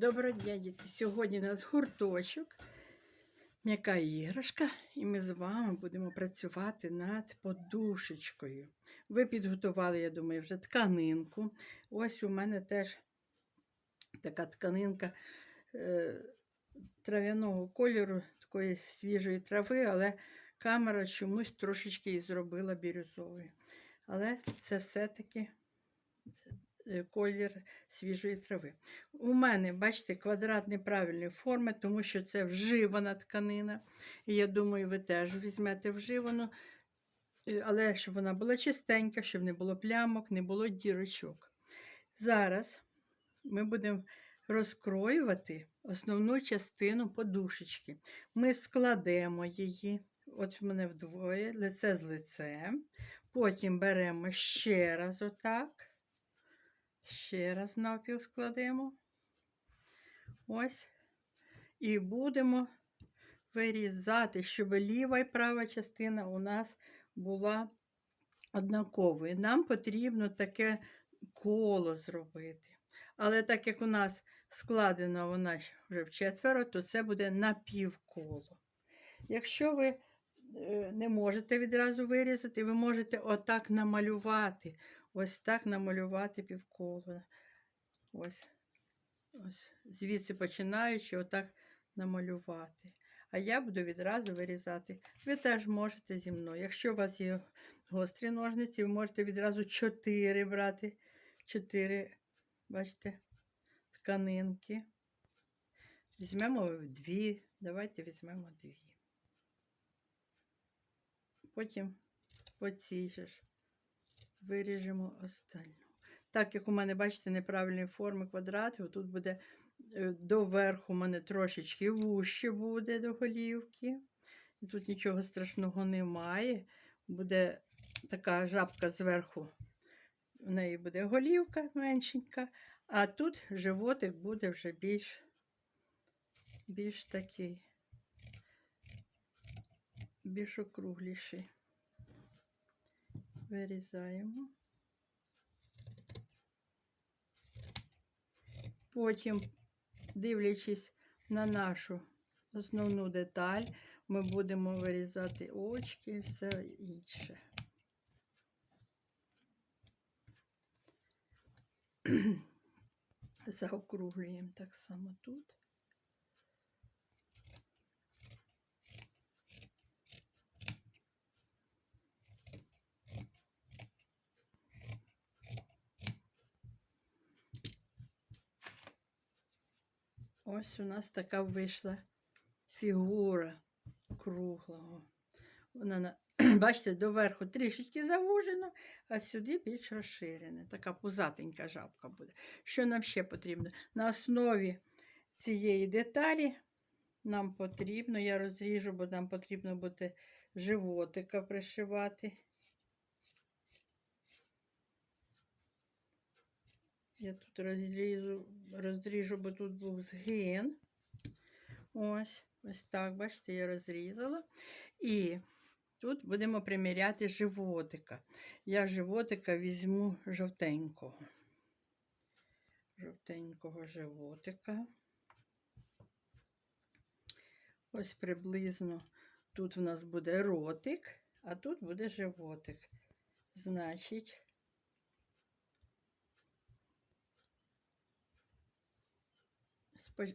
Доброго дня, діти! Сьогодні у нас гурточок, м'яка іграшка, і ми з вами будемо працювати над подушечкою. Ви підготували, я думаю, вже тканинку. Ось у мене теж така тканинка е, трав'яного кольору, такої свіжої трави, але камера чомусь трошечки її зробила бірюзовою. Але це все-таки колір свіжої трави. У мене, бачите, квадрат неправильної форми, тому що це вживана тканина. І я думаю, ви теж візьмете вживану, Е, але щоб вона була чистенька, щоб не було плямок, не було дірочок. Зараз ми будемо розкроювати основну частину подушечки. Ми складемо її. От в мене вдвоє, лице з лицем. Потім беремо ще раз отак. Ще раз навпіл складемо. Ось. І будемо вирізати, щоб ліва і права частина у нас була однаковою. Нам потрібно таке коло зробити. Але так як у нас складена вона вже в четверо, то це буде напівколо. Якщо ви е, не можете відразу вирізати, ви можете отак намалювати. Ось так намалювати півколо. Ось, ось. Звідси починаючи, отак намалювати. А я буду відразу вирізати. Ви теж можете зі мною. Якщо у вас є гострі ножниці, ви можете відразу 4 брати. 4, бачите, тканинки. Візьмемо дві. Давайте візьмемо дві. Потім по цій же ж виріжемо останню. Так як у мене, бачите, неправильної форми квадратів, тут буде е, доверху у мене трошечки вуще буде до голівки. І тут нічого страшного немає. Буде така жабка зверху. У неї буде голівка меншенька, а тут животик буде вже більш, більш такий, більш округліший. Вирізаємо. Потім, дивлячись на нашу основну деталь, ми будемо вирізати очки і все інше. Заокруглюємо так само тут. Ось у нас така вийшла фігура круглого. Вона, бачите, доверху трішечки завужена, а сюди більш розширене. Така пузатенька жабка буде. Що нам ще потрібно? На основі цієї деталі нам потрібно, я розріжу, бо нам потрібно буде животика пришивати. Я тут розріжу, розріжу, бо тут був згин. Ось, ось так, бачите, я розрізала. І тут будемо приміряти животика. Я животика візьму жовтенького. Жовтенького животика. Ось приблизно тут в нас буде ротик, а тут буде животик. Значить,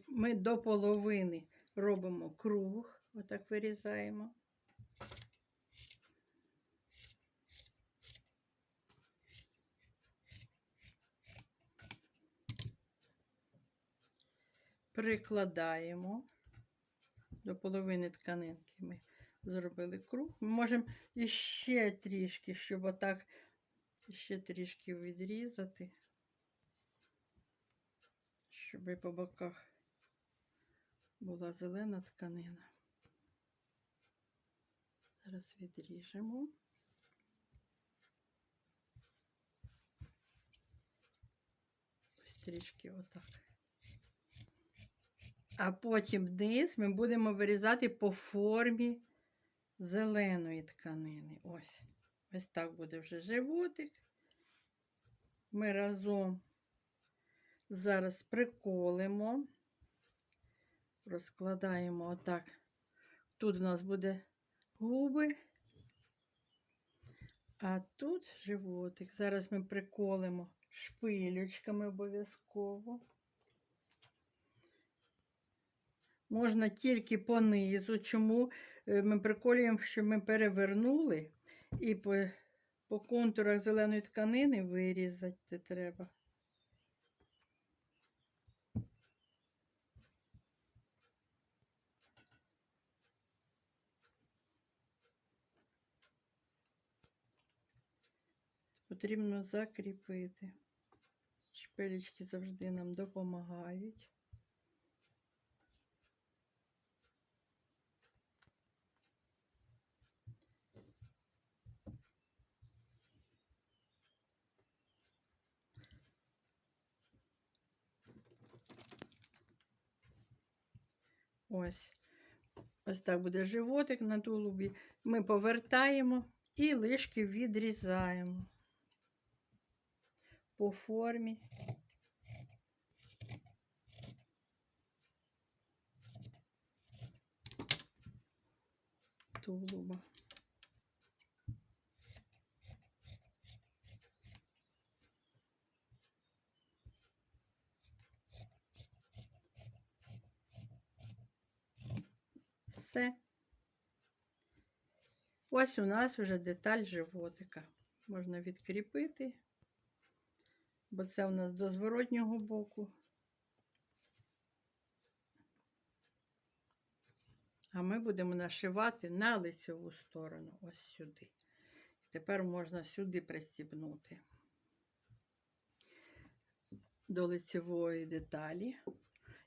Ми до половини робимо круг, отак вирізаємо. Прикладаємо до половини тканинки. Ми зробили круг. Ми можемо іще трішки, щоб отак ще трішки відрізати щоб по боках була зелена тканина. Зараз відріжемо. Ось трішки отак. А потім вниз ми будемо вирізати по формі зеленої тканини. Ось. Ось так буде вже животик. Ми разом Зараз приколимо. Розкладаємо отак. Тут у нас буде губи, а тут животик. Зараз ми приколимо шпилючками обов'язково. Можна тільки по низу. Чому Е, ми приколюємо, що ми перевернули і по, по контурах зеленої тканини вирізати треба. Потрібно закріпити. Шпилечки завжди нам допомагають. Ось. Ось так буде животик на тулубі. Ми повертаємо і лишки відрізаємо по формі. Тулуба. Все. Ось у нас вже деталь животика. Можна відкріпити, бо це у нас до зворотнього боку. А ми будемо нашивати на лицеву сторону, ось сюди. Тепер можна сюди пристібнути до лицевої деталі.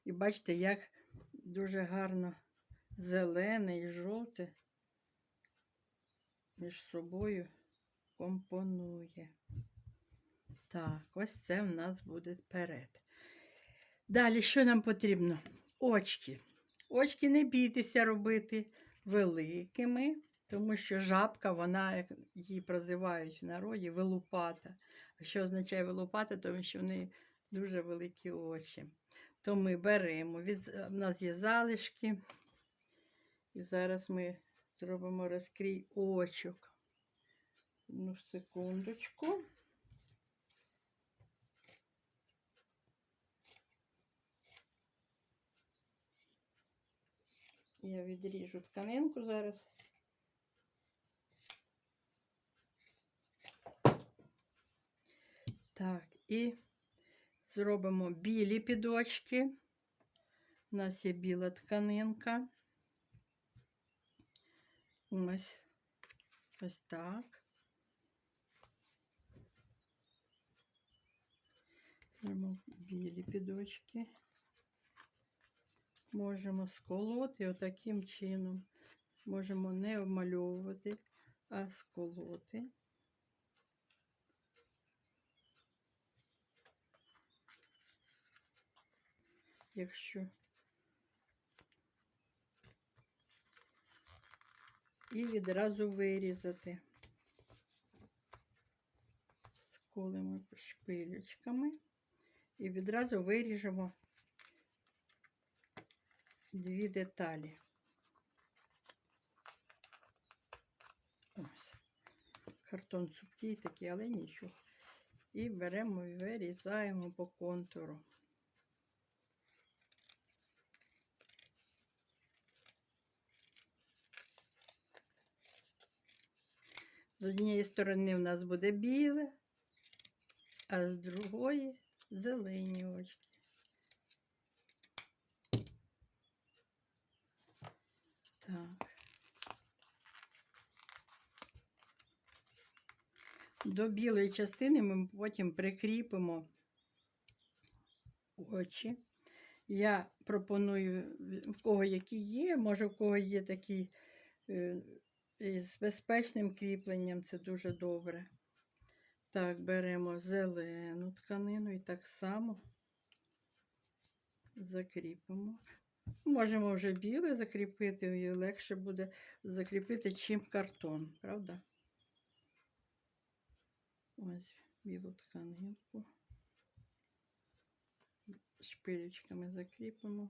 І бачите, як дуже гарно зелене і жовте між собою компонує. Так, ось це в нас буде перед. Далі, що нам потрібно? Очки. Очки не бійтеся робити великими, тому що жабка, вона, як її прозивають в народі, вилупата. А що означає вилупата? Тому що в неї дуже великі очі. То ми беремо, від... в нас є залишки. І зараз ми зробимо розкрій очок. Одну секундочку. Я відріжу тканинку зараз. Так, і зробимо білі підочки. У нас є біла тканинка. Ось ось так. Беремо білі підочки. Можемо сколоти отаким чином. Можемо не обмальовувати, а сколоти. Якщо і відразу вирізати. Сколимо шпилечками і відразу виріжемо дві деталі. Ось. Картон цупкий такий, але нічого. І беремо і вирізаємо по контуру. З однієї сторони в нас буде біле, а з другої зелені очки. Так. До білої частини ми потім прикріпимо очі. Я пропоную, в кого які є, може, в кого є такі е, з безпечним кріпленням, це дуже добре. Так, беремо зелену тканину і так само закріпимо. Можемо вже біле закріпити, і легше буде закріпити, чим картон, правда? Ось білу тканинку. Шпилечками закріпимо.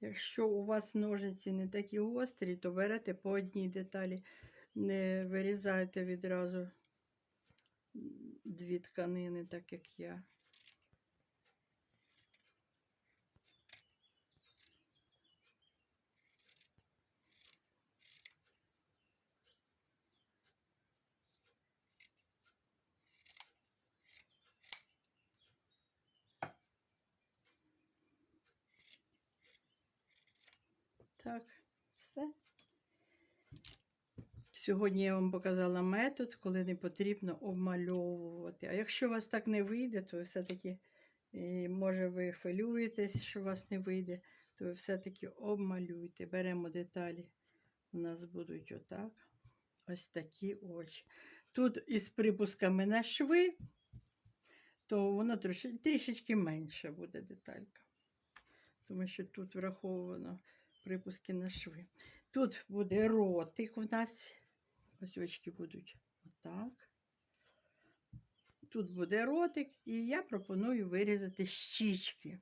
Якщо у вас ножиці не такі гострі, то берете по одній деталі, не вирізайте відразу дві тканини, так як я. Так, все. Сьогодні я вам показала метод, коли не потрібно обмальовувати. А якщо у вас так не вийде, то все-таки, е, може, ви хвилюєтесь, що у вас не вийде, то ви все-таки обмалюйте. Беремо деталі. У нас будуть отак. Ось такі очі. Тут із припусками на шви, то воно трішечки менше буде деталька. Тому що тут враховано припуски на шви. Тут буде ротик у нас. Ось очки будуть отак. Тут буде ротик, і я пропоную вирізати щічки.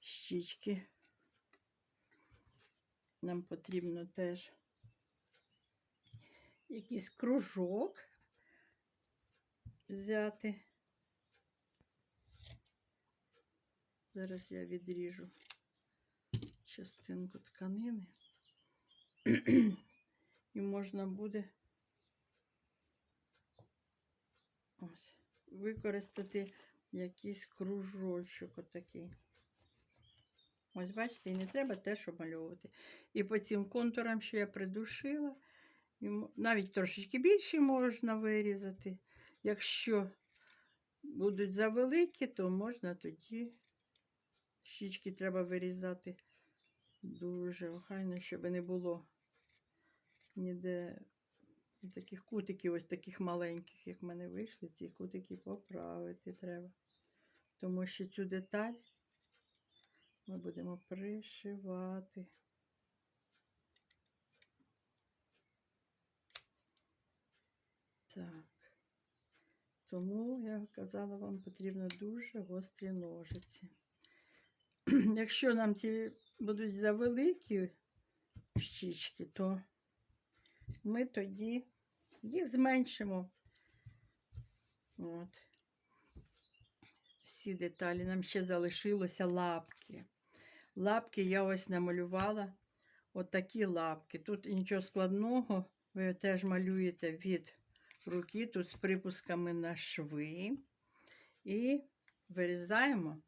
Щічки. Нам потрібно теж якийсь кружок взяти. Зараз я відріжу частинку тканини. І можна буде ось, використати якийсь кружочок отакий. Ось, бачите, і не треба теж обмальовувати. І по цим контурам, що я придушила, навіть трошечки більше можна вирізати. Якщо будуть завеликі, то можна тоді щічки треба вирізати дуже охайно, щоб не було ніде таких кутиків, ось таких маленьких, як в мене вийшли, ці кутики поправити треба. Тому що цю деталь ми будемо пришивати. Так. Тому я казала, вам потрібно дуже гострі ножиці. Якщо нам ці будуть завеликі щічки, то ми тоді їх зменшимо. От. Всі деталі. Нам ще залишилося лапки. Лапки я ось намалювала. Отакі лапки. Тут нічого складного. Ви теж малюєте від руки, тут з припусками на шви. І вирізаємо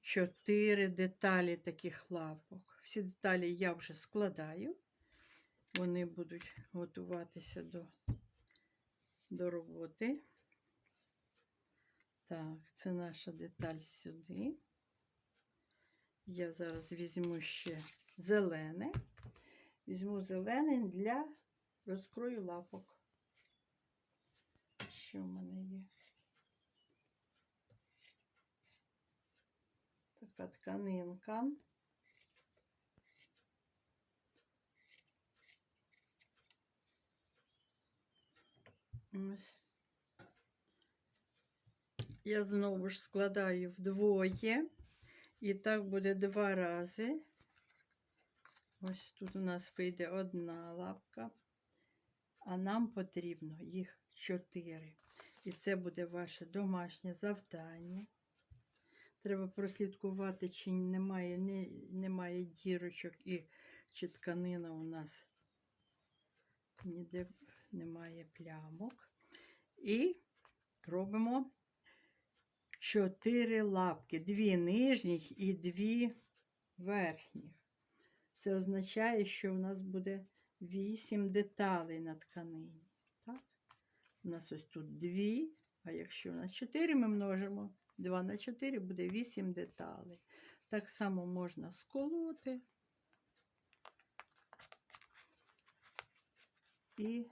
чотири деталі таких лапок. Всі деталі я вже складаю. Вони будуть готуватися до, до роботи. Так, це наша деталь сюди. Я зараз візьму ще зелене. Візьму зелене для розкрою лапок. Що в мене є? Така тканинка. Ось. Я знову ж складаю вдвоє. І так буде два рази. Ось тут у нас вийде одна лапка, а нам потрібно їх чотири. І це буде ваше домашнє завдання. Треба прослідкувати, чи немає, не, немає дірочок і чи тканина у нас ніде немає плямок. І робимо чотири лапки, дві нижніх і дві верхніх. Це означає, що у нас буде вісім деталей на тканині. Так? У нас ось тут дві, а якщо у нас чотири, ми множимо 2 на 4 буде 8 деталей. Так само можна сколоти і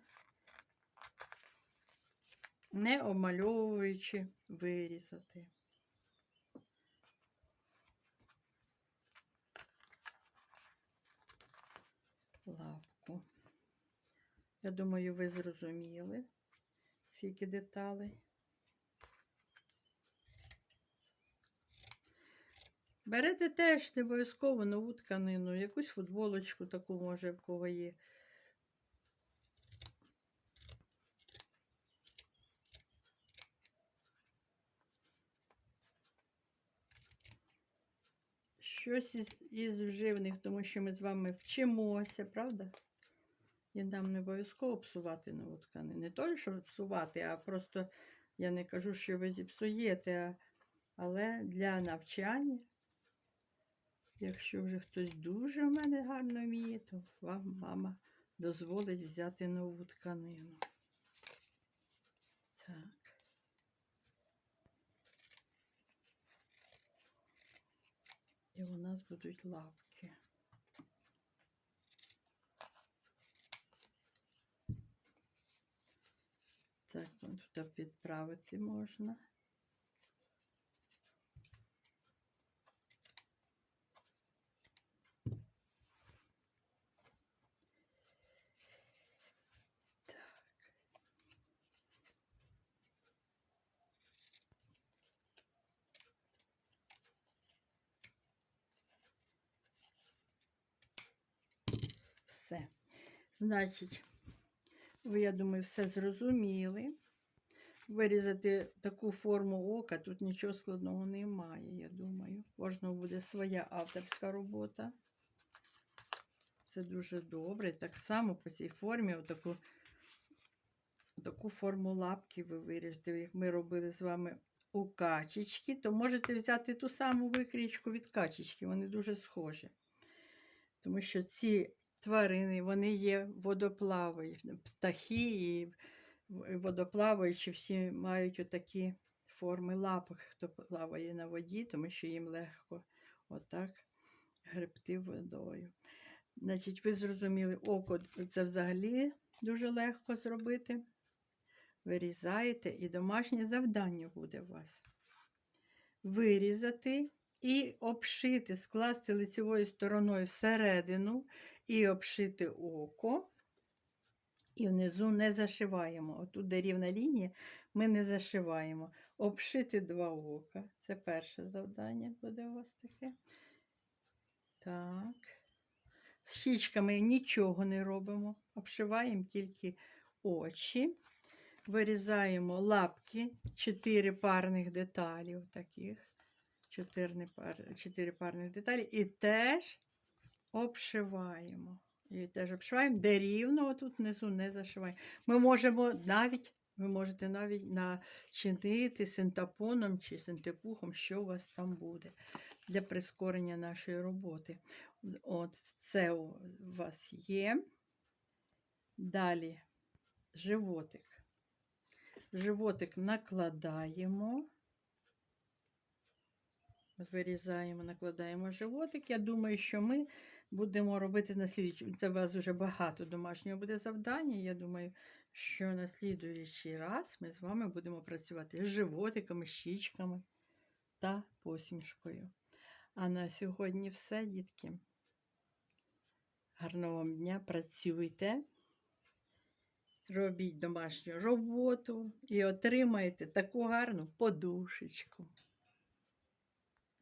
не обмальовуючи вирізати. Лапку. Я думаю, ви зрозуміли, скільки деталей. Берете теж не обов'язково нову тканину, якусь футболочку таку, може, в кого є. Щось із, із вживних, тому що ми з вами вчимося, правда? І нам не обов'язково псувати нову тканину. Не то, що псувати, а просто я не кажу, що ви зіпсуєте, а, але для навчання, якщо вже хтось дуже в мене гарно вміє, то вам мама дозволить взяти нову тканину. Так. І у нас будуть лапки. Так, от тут підправити можна. Так. Все. Значить, ви, я думаю, все зрозуміли. Вирізати таку форму ока, тут нічого складного немає, я думаю. Кожного буде своя авторська робота. Це дуже добре. Так само по цій формі, отаку, таку форму лапки ви виріжете, як ми робили з вами у качечки, то можете взяти ту саму викрічку від качечки, вони дуже схожі. Тому що ці тварини, вони є водоплаваючі, птахи і водоплаваючі всі мають отакі форми лапок, хто плаває на воді, тому що їм легко отак гребти водою. Значить, ви зрозуміли, око це взагалі дуже легко зробити. Вирізаєте, і домашнє завдання буде у вас. Вирізати і обшити, скласти лицевою стороною всередину і обшити око. І внизу не зашиваємо. Отут, де рівна лінія, ми не зашиваємо. Обшити два ока. Це перше завдання буде у вас таке. Так. З щічками нічого не робимо. Обшиваємо тільки очі. Вирізаємо лапки, 4 парних деталі. Таких. 4, пар, 4 парних деталі. І теж обшиваємо. І теж обшиваємо, де рівно, отут внизу не зашиваємо. Ми можемо навіть, ви можете навіть начинити синтапоном чи синтепухом, що у вас там буде для прискорення нашої роботи. От це у вас є. Далі животик. Животик накладаємо. Вирізаємо, накладаємо животик. Я думаю, що ми будемо робити на слідчий. Це у вас вже багато домашнього буде завдання. Я думаю, що на слідуючий раз ми з вами будемо працювати з животиками, щічками та посмішкою. А на сьогодні все, дітки. Гарного вам дня, працюйте, робіть домашню роботу і отримаєте таку гарну подушечку.